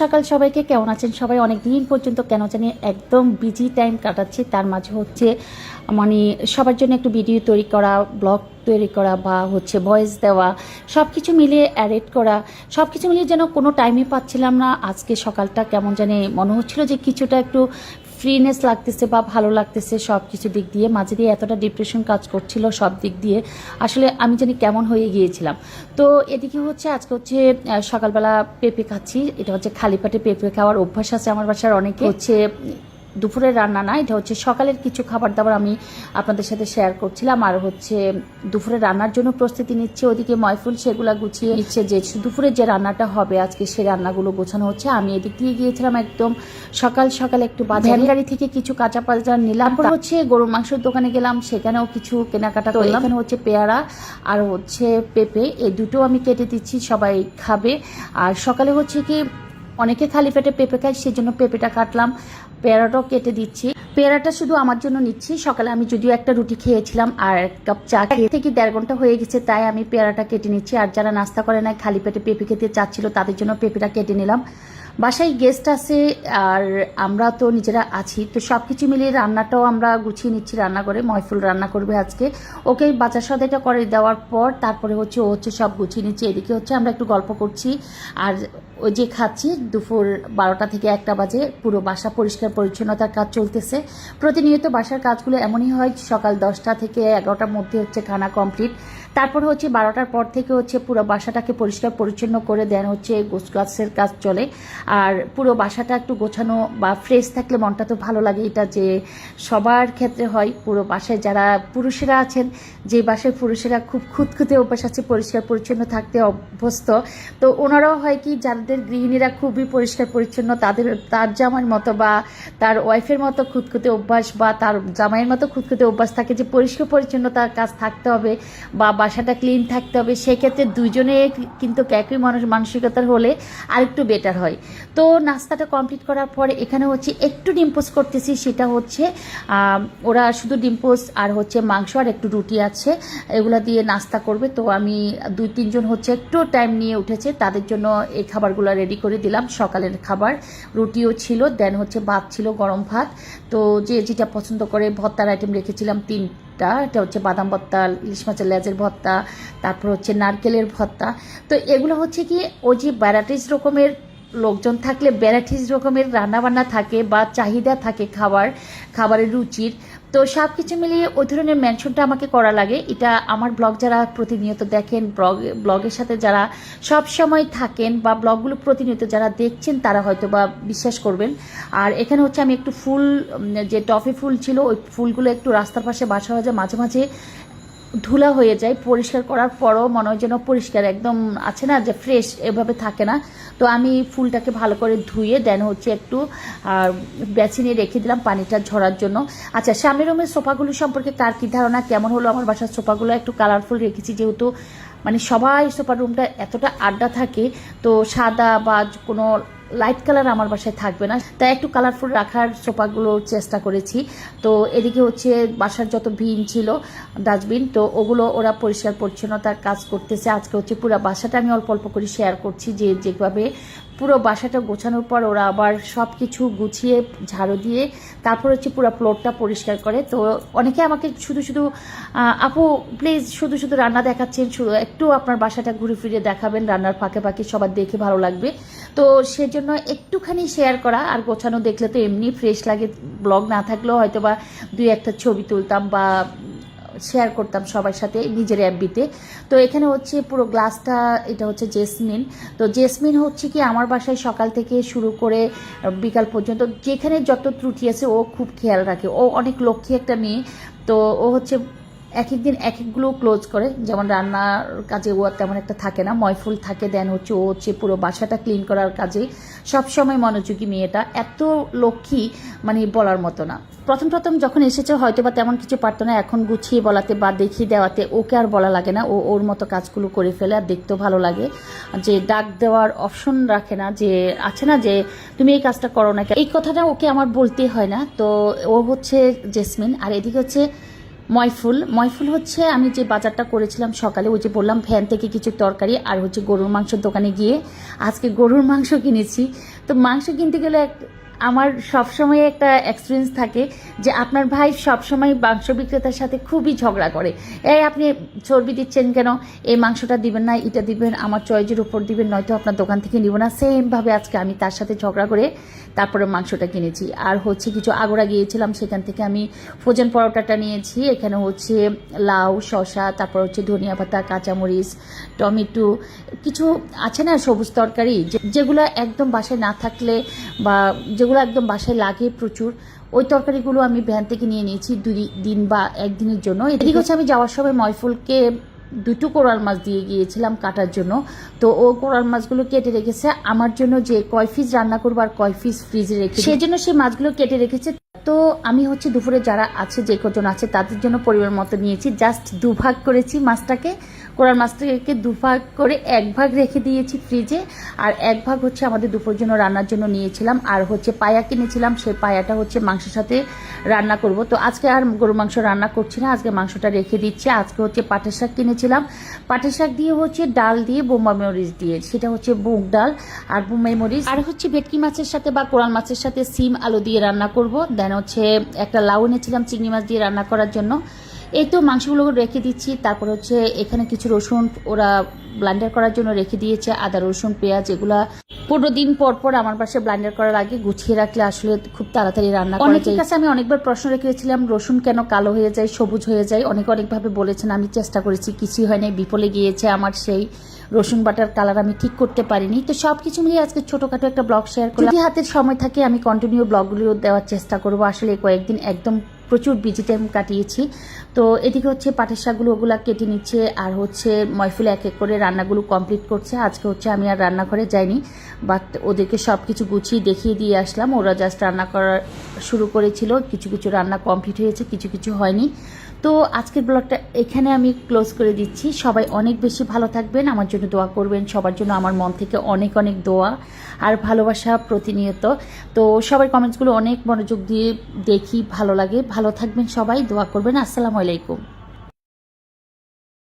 সকাল, সবাইকে কেমন আছেন? সবাই অনেক দিন পর্যন্ত কেন জানি একদম বিজি টাইম কাটাচ্ছি। তার মাঝে হচ্ছে মানে সবার জন্য একটু ভিডিও তৈরি করা ব্লগ তৈরি করা বা হচ্ছে ভয়েস দেওয়া সব কিছু মিলিয়ে অ্যারেড করা সব কিছু মিলিয়ে যেন কোনো টাইমই পাচ্ছিলাম না। আজকে সকালটা কেমন জানি মনে হচ্ছিল যে কিছুটা একটু ফ্রিনেস লাগতেছে বা ভালো লাগতেছে সব কিছু দিক দিয়ে, মাঝে দিয়ে এতটা ডিপ্রেশন কাজ করছিল সব দিক দিয়ে। আসলে আমি জানি কেমন হয়ে গিয়েছিলাম। তো এদিকে হচ্ছে, আজকে হচ্ছে সকালবেলা পেঁপে খাচ্ছি। এটা হচ্ছে খালি পেটে পেঁপে খাওয়ার অভ্যাস আছে আমার বাসার অনেকে হচ্ছে দুপুরের রান্না না এটা হচ্ছে সকালের কিছু খাবার দাবার আমি আপনাদের সাথে শেয়ার করছিলাম। আর হচ্ছে দুপুরে রান্নার জন্য প্রস্তুতি নিচ্ছে ওদিকে ময়ফুল সেগুলা গুছিয়ে নিচ্ছে যে দুপুরে যে রান্নাটা হবে আজকে সেই রান্নাগুলো গোছানো হচ্ছে। আমি এদিক দিয়ে গিয়েছিলাম একদম সকাল সকাল একটু বাজার। গাড়ি থেকে কিছু কাঁচা বাজার নিলাম। তারপর হচ্ছে গরুর মাংসের দোকানে গেলাম সেখানেও কিছু কেনাকাটা করলাম। এখানে হচ্ছে পেয়ারা আর হচ্ছে পেঁপে এই দুটো আমি কেটে দিচ্ছি সবাই খাবে। আর সকালে হচ্ছে কি অনেকে খালি পেটে পেঁপে খায় সেই জন্য পেঁপেটা কাটলাম। পেয়ারাটাও কেটে দিচ্ছি। পেয়ারাটা শুধু আমার জন্য নিচ্ছি। সকালে আমি যদিও একটা রুটি খেয়েছিলাম আর এক কাপ চা খেয়ে থেকে দেড় ঘণ্টা হয়ে গেছে, তাই আমি পেয়ারাটা কেটে নিচ্ছি। আর যারা নাস্তা করে নাই, খালি পেটে পেঁপে খেতে চাচ্ছিল, তাদের জন্য পেঁপেটা কেটে নিলাম। বাসায় গেস্ট আছে আর আমরা তো নিজেরা আছি। তো সব কিছু মিলিয়ে রান্নাটাও আমরা গুছিয়ে নিচ্ছি রান্না করে। ময়ফুল রান্না করবে আজকে। ওকে বাজার সদাইটা করে দেওয়ার পর তারপরে হচ্ছে ও হচ্ছে সব গুছিয়ে নিচ্ছে। এদিকে হচ্ছে আমরা একটু গল্প করছি। আর ওই যে খাচ্ছি, দুপুর বারোটা থেকে একটা বাজে, পুরো বাসা পরিষ্কার পরিচ্ছন্নতার কাজ চলতেছে। প্রতিনিয়ত বাসার কাজগুলো এমনই হয়, সকাল দশটা থেকে এগারোটার মধ্যে হচ্ছে খানা কমপ্লিট। তারপর হচ্ছে বারোটার পর থেকে হচ্ছে পুরো বাসাটাকে পরিষ্কার পরিচ্ছন্ন করে দেন হচ্ছে গোছ গাছের কাজ চলে। আর পুরো বাসাটা একটু গোছানো বা ফ্রেশ থাকলে মনটা তো ভালো লাগে, এটা যে সবার ক্ষেত্রে হয়। পুরো বাসায় যারা পুরুষেরা আছেন, যে বাসায় পুরুষেরা খুব খুঁতখুঁতে অভ্যাস আছে পরিষ্কার পরিচ্ছন্ন থাকতে অভ্যস্ত। তো ওনারাও হয় কি যাদের গৃহিণীরা খুবই পরিষ্কার, পরিচ্ছন্ন। তাদের, তার জামাইয়ের মতো বা তার ওয়াইফের মতো খুঁতখুঁতে অভ্যাস বা তার জামাইয়ের মতো খুঁতখুঁতে অভ্যাস থাকে যে পরিষ্কার পরিচ্ছন্নতার কাজ থাকতে হবে বা বাসাটা ক্লিন থাকতে হবে। সেক্ষেত্রে দুজনে কিন্তু একই মানুষ, মানসিকতার হলে আরেকটু বেটার হয়। তো নাস্তাটা কমপ্লিট করার পরে এখানে হচ্ছে একটু ডিম্পোজ করতেছি। সেটা হচ্ছে ওরা শুধু ডিম্পোজ আর হচ্ছে মাংস আর একটু রুটি আছে। এগুলা দিয়ে নাস্তা করবে। তো আমি দুই, তিনজন হচ্ছে একটু টাইম নিয়ে উঠেছে। তাদের জন্য এই খাবারগুলো রেডি করে দিলাম। সকালের খাবার রুটিও ছিল দেন হচ্ছে ভাত ছিল, গরম ভাত। তো যে যেটা পছন্দ করে ভর্তার আইটেম রেখেছিলাম তিনটা। এটা হচ্ছে বাদাম ভর্তা, ইলিশ মাছের লেজের ভর্তা, তারপর হচ্ছে নারকেলের ভর্তা। তো এগুলো হচ্ছে কি, ওই যে ভ্যারাইটিস রকমের লোকজন থাকলে ভ্যারাইটিস রকমের রান্নাবান্না থাকে বা চাহিদা থাকে খাবার, খাবারের রুচির তো সব কিছু মিলিয়ে ওই ধরনের মেনশনটা আমাকে করা লাগে। এটা আমার ব্লগ যারা প্রতিনিয়ত দেখেন ব্লগ ব্লগের সাথে যারা সব সময় থাকেন বা ব্লগগুলো প্রতিনিয়ত যারা দেখছেন, তারা হয়তো বা বিশ্বাস করবেন। আর এখানে হচ্ছে আমি একটু ফুল যে টফি ফুল ছিল, ওই ফুলগুলো একটু রাস্তার পাশে বাসা যায় মাঝে মাঝে ধুলা হয়ে যায়, পরিষ্কার করার পরও মনে হয় যেন পরিষ্কার, একদম আছে না যে ফ্রেশ এভাবে থাকে না। তো আমি ফুলটাকে ভালো করে ধুয়ে দেন হচ্ছে একটু, আর বেছে রেখে দিলাম পানিটা ঝরার জন্য। আচ্ছা সামনের রুমের সোফাগুলো সম্পর্কে কার কী ধারণা? কেমন হলো আমার বাসার সোফাগুলো? একটু কালারফুল রেখেছি যেহেতু মানে সবাই সোফার রুমটা এতটা আড্ডা থাকে, তো সাদা বা কোনো লাইট কালার আমার বাসায় থাকবে না। তাই একটু কালারফুল রাখার সোফাগুলো চেষ্টা করেছি। তো এদিকে হচ্ছে বাসার যত ভিন ছিল ডাস্টবিন তো ওগুলো ওরা পরিষ্কার পরিচ্ছন্নতার কাজ করতেছে। আজকে হচ্ছে পুরো বাসাটা আমি অল্প অল্প করে শেয়ার করছি যে যেভাবে পুরো বাসাটা গোছানোর পর ওরা আবার সব কিছু গুছিয়ে ঝাড়ু দিয়ে তারপর হচ্ছে পুরো ফ্লোরটা পরিষ্কার করে। তো অনেকে আমাকে শুধু শুধু আপু প্লিজ শুধু শুধু রান্না দেখাচ্ছেন, শুধু একটু আপনার বাসাটা ঘুরে ফিরে দেখাবেন, রান্নার ফাঁকে ফাঁকে সবার দেখে ভালো লাগবে। তো সেজন্য একটুখানি শেয়ার করা আর গোছানো দেখলে তো এমনি ফ্রেশ লাগে। ব্লগ না থাকলেও হয়তো বা দুই একটা ছবি তুলতাম বা শেয়ার করতাম সবার সাথে নিজের অ্যাপবিতে তো এখানে হচ্ছে পুরো গ্লাসটা, এটা হচ্ছে জেসমিন। তো জেসমিন হচ্ছে কি আমার বাসায় সকাল থেকে শুরু করে বিকাল পর্যন্ত যেখানে যত ত্রুটি আছে ও খুব খেয়াল রাখে। ও অনেক লক্ষ্মী একটা মেয়ে। তো ও হচ্ছে এক এক দিন এক একগুলো ক্লোজ করে। যেমন রান্নার কাজে ও তেমন একটা থাকে না। ময়ফুল থাকে দেন হচ্ছে ও হচ্ছে পুরো বাসাটা ক্লিন করার কাজে। সবসময় মনোযোগী মেয়েটা। এত লক্ষ্মী মানে বলার মতো না। প্রথম প্রথম যখন এসেছে হয়তো বা তেমন কিছু পারতো না। এখন গুছিয়ে বলাতে বা দেখিয়ে দেওয়াতে ওকে আর বলা লাগে না। ও ওর মতো কাজগুলো করে ফেলে আর দেখতেও ভালো লাগে। যে ডাক দেওয়ার অপশন রাখে না। যে আছে না যে তুমি এই কাজটা করো না? এই কথাটা ওকে আমার বলতে হয় না। তো ও হচ্ছে জেসমিন। আর এদিকে হচ্ছে ময়ফুল। ময়ফুল হচ্ছে, আমি যে বাজারটা করেছিলাম সকালে, ওই যে বললাম ফ্যান থেকে কিছু তরকারি আর হচ্ছে গরুর মাংসের দোকানে গিয়ে আজকে গরুর মাংস কিনেছি। তো মাংস কিনতে গেলে আমার সবসময় একটা এক্সপিরিয়েন্স থাকে যে আপনার ভাই সবসময় মাংস বিক্রেতার সাথে খুবই ঝগড়া করে। এই আপনি চর্বি দিচ্ছেন কেন? এই মাংসটা দিবেন না, এটা দিবেন, আমার চয়েজের উপর দিবেন, নয়তো আপনার দোকান থেকে নিব না। সেমভাবে আজকে আমি তার সাথে ঝগড়া করে তারপরে মাংসটা কিনেছি। আর হচ্ছে কিছু আগড়া গিয়েছিলাম, সেখান থেকে আমি ফ্রোজেন পরোটাটা নিয়েছি। এখানে হচ্ছে লাউ, শসা, তারপর হচ্ছে ধনিয়া পাতা, কাঁচামরিচ, টমেটো, কিছু আছে না সবুজ তরকারি? যেগুলো একদম বাসায় না থাকলে বা যেগুলো একদম বাসায় লাগে প্রচুর। ওই তরকারিগুলো আমি ভ্যান থেকে নিয়ে নিয়েছি দুই দিন বা একদিনের জন্য। এদিকে হচ্ছে আমি যাওয়ার সময় ময়ফুলকে দুটো কোরাল মাছ দিয়ে গিয়েছিলাম কাটার জন্য। তো ও কোরাল মাছগুলো কেটে রেখেছে। আমার জন্য যে কয় পিস রান্না করব আর কয় পিস ফ্রিজে রেখে সেই জন্য সেই মাছগুলো কেটে রেখেছে। তো আমি হচ্ছে দুপুরে যারা আছে, যে কজন আছে, তাদের জন্য পরিবার মতো নিয়েছি। জাস্ট দুভাগ করেছি মাছটাকে। কোরাল মাছটাকে দুভাগ করে এক ভাগ রেখে দিয়েছি ফ্রিজে আর এক ভাগ হচ্ছে আমাদের দুপুরের জন্য রান্নার জন্য নিয়েছিলাম। আর হচ্ছে পায়া কিনেছিলাম, সেই পায়াটা হচ্ছে মাংসের সাথে রান্না করব। তো আজকে আর গরু মাংস রান্না করছি না, আজকে মাংসটা রেখে দিচ্ছি। আজকে হচ্ছে পাটের শাক কিনেছিলাম। পাটের শাক দিয়ে হচ্ছে ডাল দিয়ে বোম্বা মরিচ দিয়ে, সেটা হচ্ছে বুক ডাল আর বোম্বাই মরিচ। আর হচ্ছে ভেটকি মাছের সাথে বা কোরাল মাছের সাথে সিম আলু দিয়ে রান্না করব। দেন হচ্ছে একটা লাউ এনেছিলাম, চিংড়ি মাছ দিয়ে রান্না করার জন্য। এই তো মাংসগুলো রেখে দিচ্ছি। তারপর হচ্ছে এখানে কিছু রসুন ওরা ব্লান্ডার করার জন্য রেখে দিয়েছে আদা রসুন পেঁয়াজ এগুলা। পনেরো দিন পর পর আমার পাশে ব্লান্ডার করার আগে গুছিয়ে রাখলে আসলে খুব তাড়াতাড়ি রান্না করা অনেকের কাছে আমি অনেকবার প্রশ্ন রেখেছিলাম রসুন কেন কালো হয়ে যায় সবুজ হয়ে যায়? অনেক অনেকভাবে বলেছেন আমি চেষ্টা করেছি কিছুই হয়নি বিপলে গিয়েছে আমার সেই রসুন বাটার কালার আমি ঠিক করতে পারিনি। তো সব কিছু মিলিয়ে আজকে ছোটখাটো একটা ব্লগ শেয়ার করি হাতের সময় থাকে আমি কন্টিনিউ ব্লগগুলো দেওয়ার চেষ্টা করব। আসলে কয়েকদিন একদম প্রচুর বিজি টাইম কাটিয়েছি। তো এদিকে হচ্ছে পাটের শাকগুলো ওগুলো কেটে নিচ্ছে, আর হচ্ছে ময়ফুলে এক এক করে রান্নাগুলো কমপ্লিট করছে। আজকে হচ্ছে আমি আর রান্নাঘরে যাইনি বাট ওদেরকে সব কিছু গুছিয়ে দেখিয়ে দিয়ে আসলাম। ওরা জাস্ট রান্না করা শুরু করেছিল, কিছু কিছু রান্না কমপ্লিট হয়েছে, কিছু কিছু হয়নি। তো আজকের ব্লগটা এখানে আমি ক্লোজ করে দিচ্ছি। সবাই অনেক বেশি ভালো থাকবেন, আমার জন্য দোয়া করবেন, সবার জন্য আমার মন থেকে অনেক অনেক দোয়া আর ভালোবাসা প্রতিনিয়ত। তো সবার কমেন্টসগুলো অনেক মনোযোগ দিয়ে দেখি, ভালো লাগে ভালো থাকবেন সবাই দোয়া করবেন। আসসালামু আলাইকুম।